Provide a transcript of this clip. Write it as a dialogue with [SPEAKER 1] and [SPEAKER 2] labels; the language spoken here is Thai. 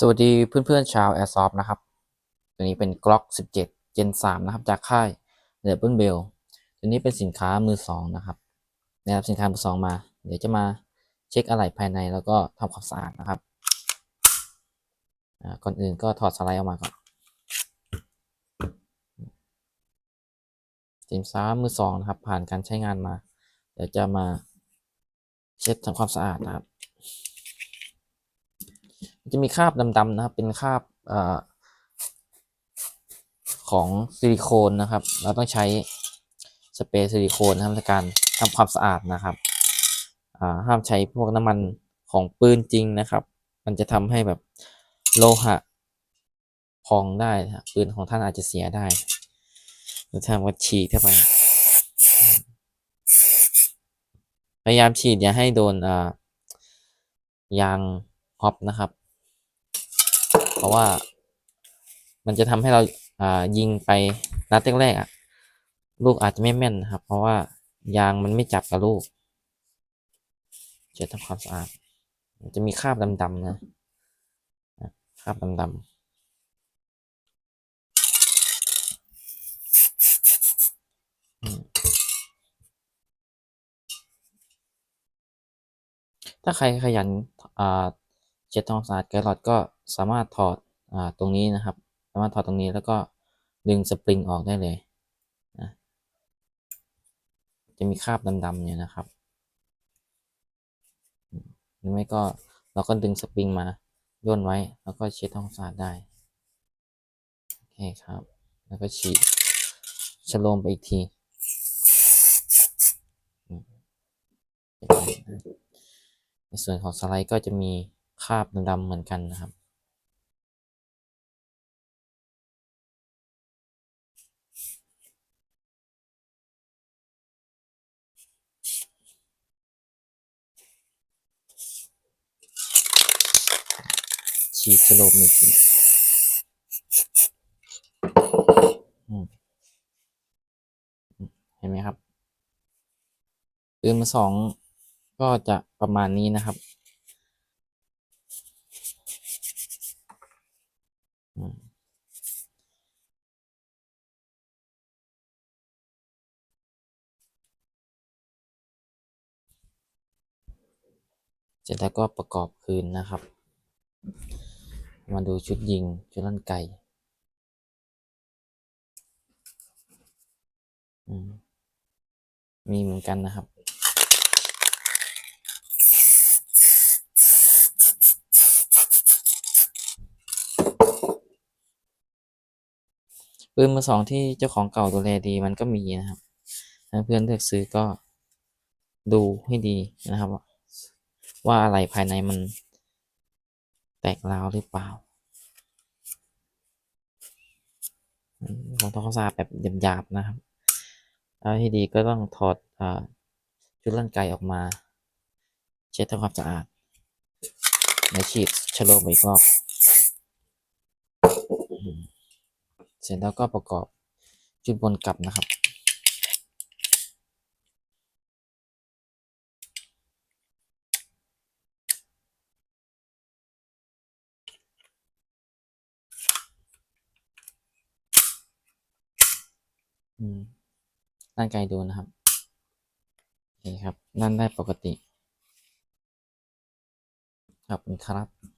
[SPEAKER 1] สวัสดีเพื่อนๆชาว Airsoft นะครับ ตัวนี้เป็น Glock 17 Gen 3 นะครับ จากค่าย r e b e l Bell ตัวนี้เป็นสินค้ามือสองนะครับได้รับสินค้ามือสองมา เดี๋ยวจะมาเช็คอะไหล่ภายในแล้วก็ทำความสะอาดนะครับ ก่อนอื่นก็ถอดสไลด์ออกมาก่อนสินค้ามือสองนะครับ ผ่านการใช้งานมา เดี๋ยวจะมาเช็ดทำความสะอาดนะครับ จะมีคราบดำๆนะครับ เป็นคราบอของซิลิโคนนะครับ เราต้องใช้สเปรย์ซิลิโคนนะครับในการทำความสะอาดนะครับห้ามใช้พวกน้ำมันของปืนจริงนะครับ มันจะทำให้แบบโลหะพองได้นะปืนของท่านอาจจะเสียได้หรือทำว่าฉีดเข้าไปพยายามฉีดอย่าให้โดนยางฮอปนะครับ เพราะว่า มันจะทำให้เราอ่ายิงไปนัดแรกๆอะ ลูกอาจจะไม่แม่นนะครับ เพราะว่ายางมันไม่จับกับลูกเช็ดทำความสะอาดมันจะมีคราบดำๆนะคราบดำๆถ้าใครขยันอ่า เช็ดทำความสะอาดแกลลอดก็สามารถถอดอตรงนี้นะครับ สามารถถอดตรงนี้แล้วก็ดึงสปริงออกได้เลยนะจะมีคราบดำๆเนี่นะครับหรือไม่ก็เราก็ดึงสปริงมาย่นไว้ แล้วก็เช็ดทำความสะอาดได้โอเคครับ แล้วก็ฉีดชโลมไปอีกทีในส่วนของสไลด์ก็จะมี คราบดำๆเหมือนกันนะครับ ฉีดสโลปหนึ่งทีอืมอืมเห็นไหมครับปืนมาสองก็จะประมาณนี้นะครับอืม เสร็จแล้วก็ประกอบคืนนะครับ มาดูชุดยิง ชุดลั่นไก่อืมมีเหมือนกันนะครับ ปืนมือสองที่เจ้าของเก่าดูแลดีมันก็มีนะครับถ้าเพื่อนเลือกซื้อก็ดูให้ดีนะครับ ว่าอะไรภายในมันแตกร้าวหรือเปล่าอืมเราต้องสะอาดแบบหยาบๆนะครับแล้วให้ดีก็ต้องถอดอชุดร่างกายออกมา เช็ดทำความสะอาดแล้วฉีดชะโลมอีกรอบอืม เสร็จแล้วก็ประกอบชุดบนกลับนะครับ อืมร่างกายดูนะครับโอเคครับนั่นได้ปกติขอบคุณครับ